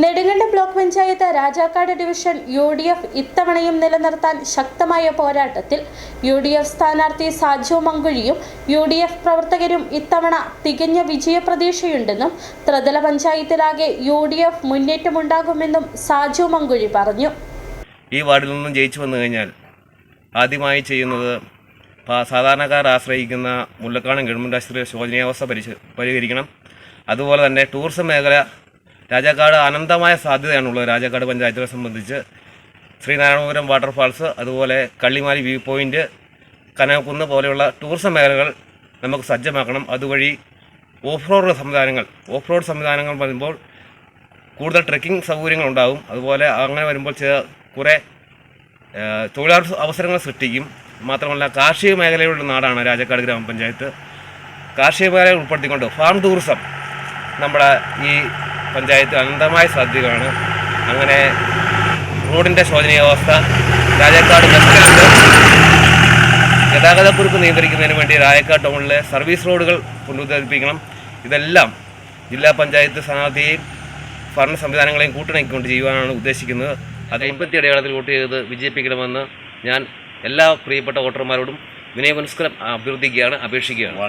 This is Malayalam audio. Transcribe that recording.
Nedumkandam block panchayat Rajakkad division U D F ഇത്തവണയും നിലനിർത്താൻ ശക്തമായ പോരാട്ടത്തിൽ യു ഡി എഫ് സ്ഥാനാർത്ഥി സാജു മങ്കുഴിയും യു ഡി എഫ് പ്രവർത്തകരും ഇത്തവണ തികഞ്ഞ വിജയപ്രതീക്ഷയുണ്ടെന്നും ത്രിതല പഞ്ചായത്തിലാകെ യു ഡി എഫ് മുന്നേറ്റമുണ്ടാകുമെന്നും സാജു മങ്കുഴി പറഞ്ഞു. ഈ വാർഡിൽ നിന്നും ജയിച്ചു വന്നു കഴിഞ്ഞാൽ ആദ്യമായി ചെയ്യുന്നത് സാധാരണക്കാർ ആശ്രയിക്കുന്ന മുല്ലക്കാണം ഗവൺമെന്റ് ആശുപത്രി ശോചനീയാവസ്ഥ പരിഹരിക്കണം. അതുപോലെ തന്നെ ടൂറിസം മേഖല രാജാക്കാട് അനന്തമായ സാധ്യതയാണുള്ളത്. രാജാക്കാട് പഞ്ചായത്തിനെ സംബന്ധിച്ച് ശ്രീനാരായണപുരം വാട്ടർഫാൾസ് അതുപോലെ കള്ളിമാലി വ്യൂ പോയിന്റ് കനകക്കുന്ന് പോലെയുള്ള ടൂറിസം മേഖലകൾ നമുക്ക് സജ്ജമാക്കണം. അതുവഴി ഓഫ് റോഡ് സംവിധാനങ്ങൾ ഓഫ് റോഡ് സംവിധാനങ്ങൾ വരുമ്പോൾ കൂടുതൽ ട്രെക്കിംഗ് സൗകര്യങ്ങൾ ഉണ്ടാകും അതുപോലെ അങ്ങനെ വരുമ്പോൾ ചില കുറേ തൊഴിലാളി അവസരങ്ങൾ സൃഷ്ടിക്കും. മാത്രമല്ല കാർഷിക മേഖലയിലുള്ള നാടാണ് രാജാക്കാട് ഗ്രാമപഞ്ചായത്ത്. കാർഷിക മേഖലയെ ഉൾപ്പെടുത്തിക്കൊണ്ട് ഫാം ടൂറിസം നമ്മുടെ ഈ പഞ്ചായത്ത് അനന്തമായ സാധ്യതയാണ് അങ്ങനെ റോഡിന്റെ ശോചനീയാവസ്ഥ രാജാക്കാട് ബസ്സിലുണ്ട് ഗതാഗതക്കുറിപ്പ് നിയന്ത്രിക്കുന്നതിന് വേണ്ടി രായക്കാട് ടൗണിലെ സർവീസ് റോഡുകൾ പുനരുദ്ധരിപ്പിക്കണം. ഇതെല്ലാം ജില്ലാ പഞ്ചായത്ത് സ്ഥാനാർത്ഥിയെയും ഭരണ സംവിധാനങ്ങളെയും കൂട്ടിണക്കിക്കൊണ്ട് ചെയ്യുവാനാണ് ഉദ്ദേശിക്കുന്നത്. അത് എൺപത്തി അടയാളത്തിൽ വോട്ട് ചെയ്ത് വിജയിപ്പിക്കണമെന്ന് ഞാൻ എല്ലാ പ്രിയപ്പെട്ട വോട്ടർമാരോടും വിനയപുരസ്കരം അഭ്യർത്ഥിക്കുകയാണ് അപേക്ഷിക്കുകയാണ്.